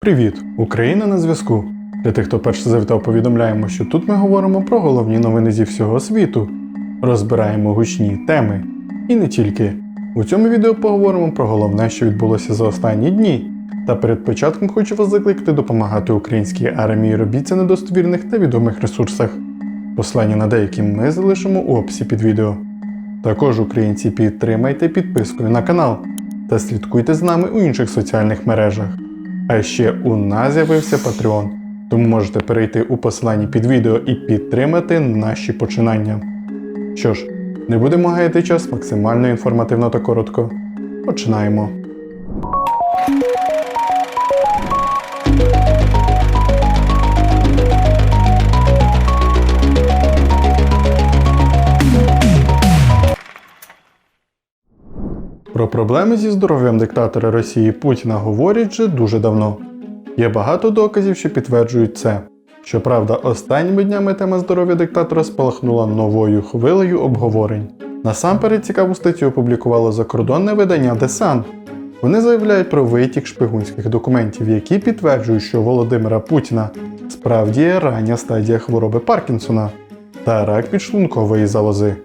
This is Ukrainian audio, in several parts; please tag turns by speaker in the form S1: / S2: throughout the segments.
S1: Привіт! Україна на зв'язку. Для тих, хто перше завітав, повідомляємо, що тут ми говоримо про головні новини зі всього світу, розбираємо гучні теми. І не тільки. У цьому відео поговоримо про головне, що відбулося за останні дні. Та перед початком хочу вас закликати допомагати українській армії. Робіть це на достовірних та відомих ресурсах. Послання на деякі ми залишимо у описі під відео. Також українці підтримайте підпискою на канал та слідкуйте з нами у інших соціальних мережах. А ще у нас з'явився Patreon, тому можете перейти у посиланні під відео і підтримати наші починання. Що ж, не будемо гаяти час максимально інформативно та коротко. Починаємо. Про проблеми зі здоров'ям диктатора Росії Путіна говорять вже дуже давно. Є багато доказів, що підтверджують це. Щоправда, останніми днями тема здоров'я диктатора спалахнула новою хвилею обговорень. Насамперед цікаву статтю опублікувало закордонне видання Sun. Вони заявляють про витік шпигунських документів, які підтверджують, що Володимира Путіна справді є рання стадія хвороби Паркінсона та рак підшлункової залози.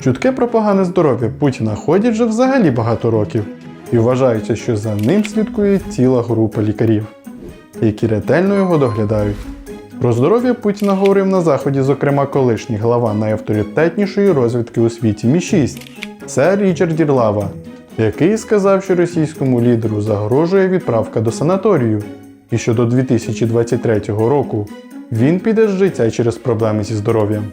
S1: Чутки про погане здоров'я Путіна ходять вже взагалі багато років, і вважається, що за ним слідкує ціла група лікарів, які ретельно його доглядають. Про здоров'я Путіна говорив на заході, зокрема, колишній глава найавторитетнішої розвідки у світі Мі-6, сер Річард Дірлава, який сказав, що російському лідеру загрожує відправка до санаторію, і що до 2023 року він піде з життя через проблеми зі здоров'ям.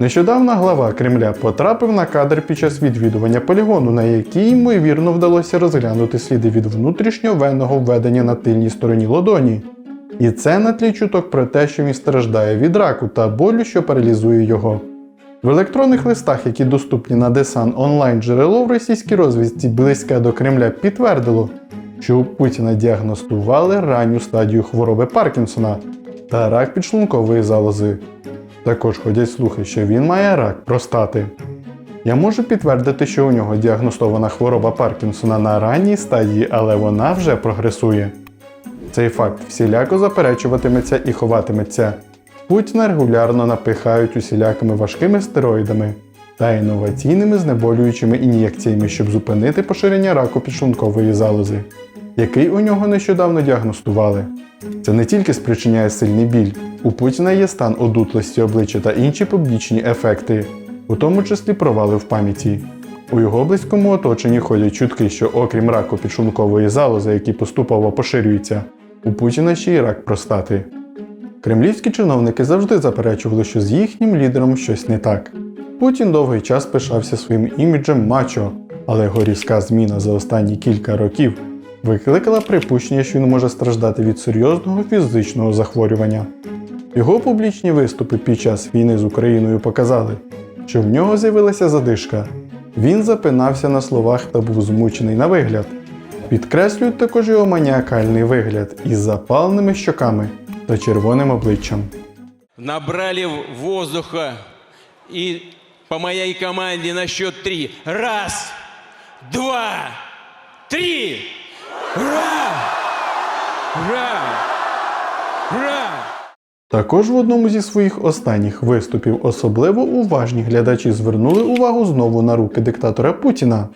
S1: Нещодавно глава Кремля потрапив на кадр під час відвідування полігону, на який ймовірно вдалося розглянути сліди від внутрішньовенного введення на тильній стороні ладоні. І це на тлі чуток про те, що він страждає від раку та болю, що паралізує його. В електронних листах, які доступні на Десан онлайн джерело в російській розвідці близьке до Кремля підтвердило, що у Путіна діагностували ранню стадію хвороби Паркінсона та рак підшлункової залози. Також ходять слухи, що він має рак простати. Я можу підтвердити, що у нього діагностована хвороба Паркінсона на ранній стадії, але вона вже прогресує. Цей факт всіляко заперечуватиметься і ховатиметься. Путіна регулярно напихають усілякими важкими стероїдами та інноваційними знеболюючими ін'єкціями, щоб зупинити поширення раку підшлункової залози, який у нього нещодавно діагностували. Це не тільки спричиняє сильний біль, у Путіна є стан одутлості обличчя та інші побічні ефекти, у тому числі провали в пам'яті. У його близькому оточенні ходять чутки, що окрім раку підшлункової залози, який поступово поширюється, у Путіна ще й рак простати. Кремлівські чиновники завжди заперечували, що з їхнім лідером щось не так. Путін довгий час пишався своїм іміджем мачо, але його різка зміна за останні кілька років викликала припущення, що він може страждати від серйозного фізичного захворювання. Його публічні виступи під час війни з Україною показали, що в нього з'явилася задишка. Він запинався на словах та був змучений на вигляд. Підкреслюють також його маніакальний вигляд із запаленими щоками та червоним обличчям.
S2: Набрали воздуха и по моей команде на счет три. Раз, два, три!
S1: Також в одному зі своїх останніх виступів особливо уважні глядачі звернули увагу знову на руки диктатора Путіна,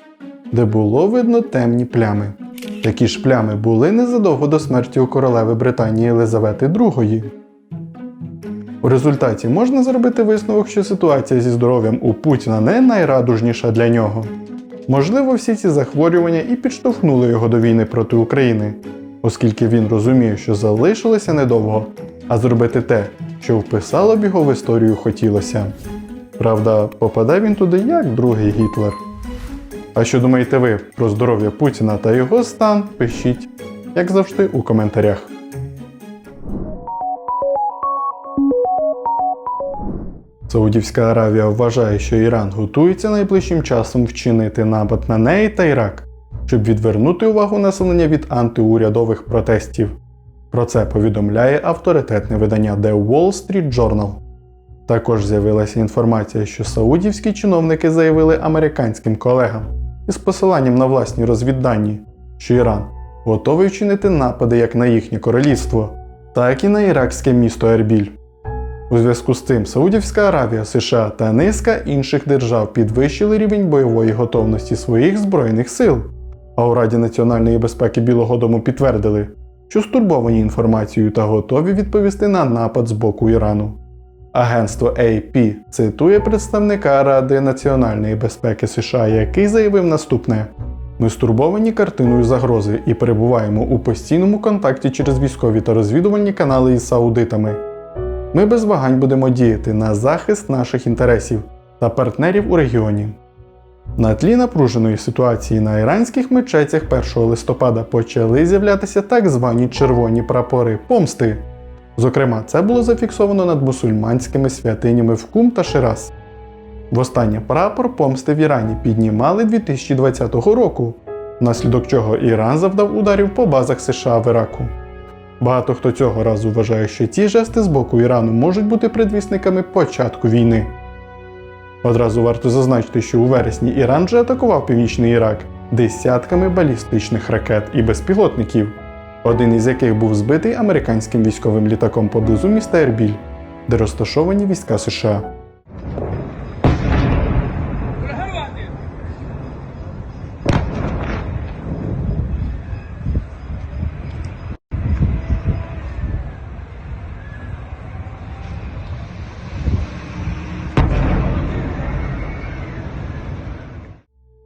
S1: де було видно темні плями. Такі ж плями були незадовго до смерті у королеви Британії Єлизавети II. У результаті можна зробити висновок, що ситуація зі здоров'ям у Путіна не найрадужніша для нього. Можливо, всі ці захворювання і підштовхнули його до війни проти України, оскільки він розуміє, що залишилося недовго, а зробити те, що вписало б його в історію хотілося. Правда, попаде він туди як другий Гітлер. А що думаєте ви про здоров'я Путіна та його стан, пишіть, як завжди, у коментарях. Саудівська Аравія вважає, що Іран готується найближчим часом вчинити напад на неї та Ірак, щоб відвернути увагу населення від антиурядових протестів. Про це повідомляє авторитетне видання The Wall Street Journal. Також з'явилася інформація, що саудівські чиновники заявили американським колегам із посиланням на власні розвіддані, що Іран готовий вчинити напади як на їхнє королівство, так і на іракське місто Ербіль. У зв'язку з цим Саудівська Аравія, США та низка інших держав підвищили рівень бойової готовності своїх збройних сил. А у Раді національної безпеки Білого Дому підтвердили, що стурбовані інформацією та готові відповісти на напад з боку Ірану. Агентство AP цитує представника Ради національної безпеки США, який заявив наступне: ми стурбовані картиною загрози і перебуваємо у постійному контакті через військові та розвідувальні канали із саудитами. Ми без вагань будемо діяти на захист наших інтересів та партнерів у регіоні. На тлі напруженої ситуації на іранських мечетях 1 листопада почали з'являтися так звані червоні прапори помсти. Зокрема, це було зафіксовано над мусульманськими святинями в Кум та Шираз. Востаннє прапор помсти в Ірані піднімали 2020 року, внаслідок чого Іран завдав ударів по базах США в Іраку. Багато хто цього разу вважає, що ці жести з боку Ірану можуть бути предвісниками початку війни. Одразу варто зазначити, що у вересні Іран вже атакував північний Ірак десятками балістичних ракет і безпілотників, один із яких був збитий американським військовим літаком поблизу міста Ербіль, де розташовані війська США.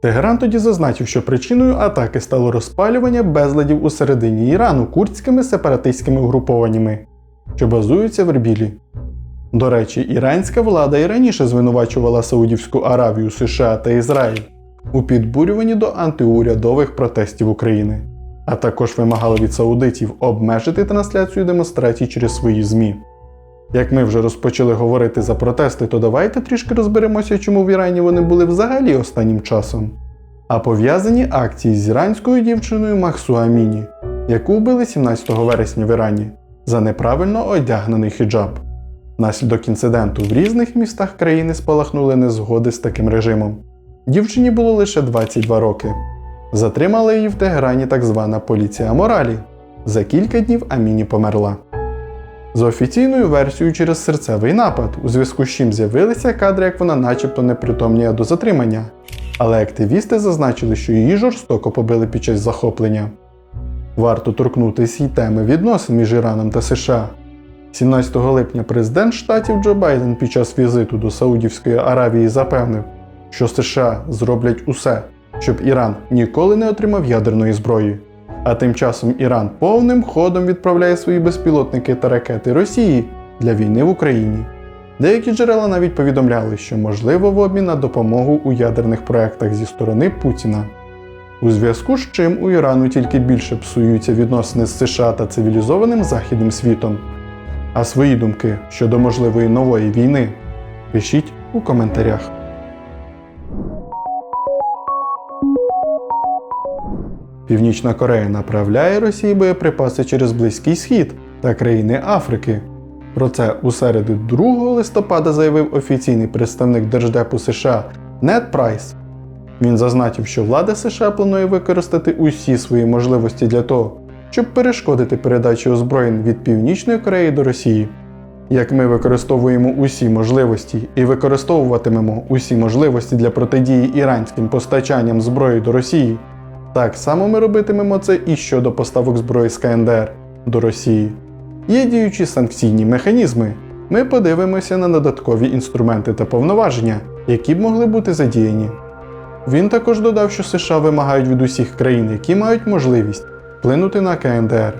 S1: Тегеран тоді зазначив, що причиною атаки стало розпалювання безладів у середині Ірану курдськими сепаратистськими угрупованнями, що базуються в Ербілі. До речі, іранська влада і раніше звинувачувала Саудівську Аравію, США та Ізраїль у підбурюванні до антиурядових протестів України, а також вимагала від саудитів обмежити трансляцію демонстрацій через свої ЗМІ. Як ми вже розпочали говорити за протести, то давайте трішки розберемося, чому в Ірані вони були взагалі останнім часом. А пов'язані акції з іранською дівчиною Махсу Аміні, яку вбили 17 вересня в Ірані за неправильно одягнений хіджаб. Внаслідок інциденту в різних містах країни спалахнули незгоди з таким режимом. Дівчині було лише 22 роки. Затримала її в Тегерані так звана поліція моралі. За кілька днів Аміні померла. За офіційною версією через серцевий напад, у зв'язку з чим з'явилися кадри, як вона начебто непритомніє до затримання. Але активісти зазначили, що її жорстоко побили під час захоплення. Варто торкнутися й теми відносин між Іраном та США. 17 липня президент штатів Джо Байден під час візиту до Саудівської Аравії запевнив, що США зроблять усе, щоб Іран ніколи не отримав ядерної зброї. А тим часом Іран повним ходом відправляє свої безпілотники та ракети Росії для війни в Україні. Деякі джерела навіть повідомляли, що можливо в обмін на допомогу у ядерних проектах зі сторони Путіна. У зв'язку з чим у Ірану тільки більше псуються відносини з США та цивілізованим західним світом. А свої думки щодо можливої нової війни пишіть у коментарях. Північна Корея направляє Росії боєприпаси через Близький Схід та країни Африки. Про це у середу 2 листопада заявив офіційний представник Держдепу США Нед Прайс. Він зазначив, що влада США планує використати усі свої можливості для того, щоб перешкодити передачі озброєнь від Північної Кореї до Росії. Як ми використовуємо усі можливості і використовуватимемо усі можливості для протидії іранським постачанням зброї до Росії, так само ми робитимемо це і щодо поставок зброї з КНДР до Росії. Є діючі санкційні механізми. Ми подивимося на додаткові інструменти та повноваження, які б могли бути задіяні. Він також додав, що США вимагають від усіх країн, які мають можливість вплинути на КНДР.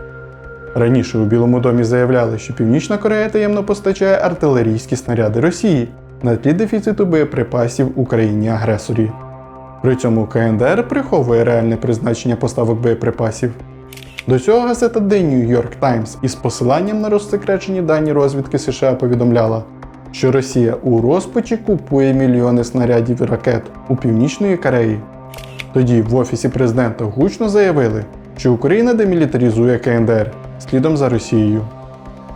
S1: Раніше у Білому домі заявляли, що Північна Корея таємно постачає артилерійські снаряди Росії на тлі дефіциту боєприпасів Україні агресорі. При цьому КНДР приховує реальне призначення поставок боєприпасів. До цього газета The New York Times із посиланням на розсекречені дані розвідки США повідомляла, що Росія у розпачі купує мільйони снарядів і ракет у Північної Кореї. Тоді в Офісі президента гучно заявили, що Україна демілітаризує КНДР слідом за Росією.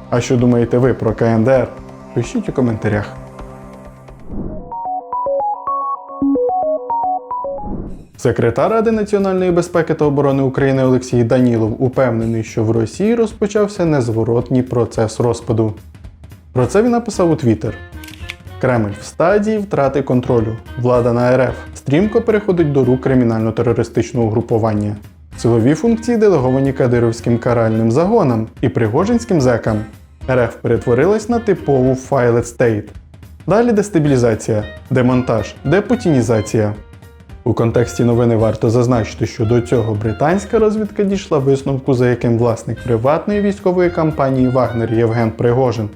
S1: А що думаєте ви про КНДР? Пишіть у коментарях. Секретар Ради національної безпеки та оборони України Олексій Данілов упевнений, що в Росії розпочався незворотній процес розпаду. Про це він написав у Твіттер. Кремль в стадії втрати контролю. Влада на РФ стрімко переходить до рук кримінально-терористичного угрупування. Силові функції делеговані кадировським каральним загонам і пригожинським зекам. РФ перетворилась на типову Filed State. Далі дестабілізація, демонтаж, депутінізація. У контексті новини варто зазначити, що до цього британська розвідка дійшла висновку, за яким власник приватної військової компанії Вагнер Євген Пригожин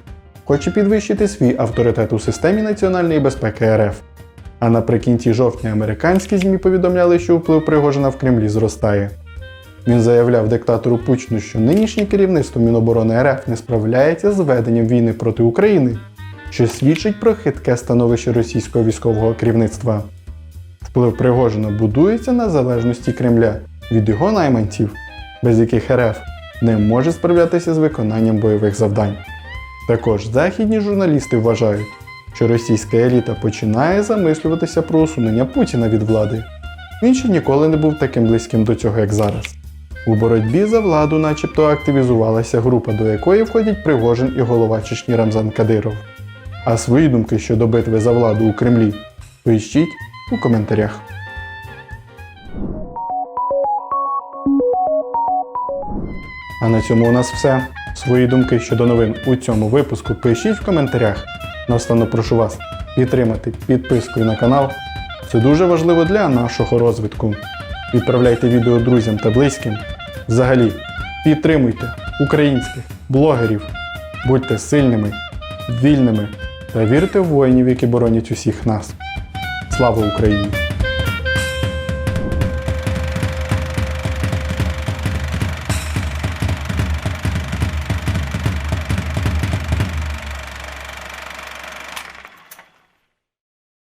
S1: хоче підвищити свій авторитет у системі національної безпеки РФ. А наприкінці жовтня американські ЗМІ повідомляли, що вплив Пригожина в Кремлі зростає. Він заявляв диктатору Путіну, що нинішнє керівництво Міноборони РФ не справляється з веденням війни проти України, що свідчить про хитке становище російського військового керівництва. Вплив Пригожина будується на залежності Кремля від його найманців, без яких РФ не може справлятися з виконанням бойових завдань. Також західні журналісти вважають, що російська еліта починає замислюватися про усунення Путіна від влади. Він ще ніколи не був таким близьким до цього, як зараз. У боротьбі за владу начебто активізувалася група, до якої входять Пригожин і голова Чечні Рамзан Кадиров. А свої думки щодо битви за владу у Кремлі пишіть у коментарях. А на цьому у нас все. Свої думки щодо новин у цьому випуску пишіть в коментарях. Наостанок прошу вас підтримати підпискою на канал. Це дуже важливо для нашого розвитку. Відправляйте відео друзям та близьким. Взагалі, підтримуйте українських блогерів. Будьте сильними, вільними та вірте в воїнів, які боронять усіх нас. Слава Україні!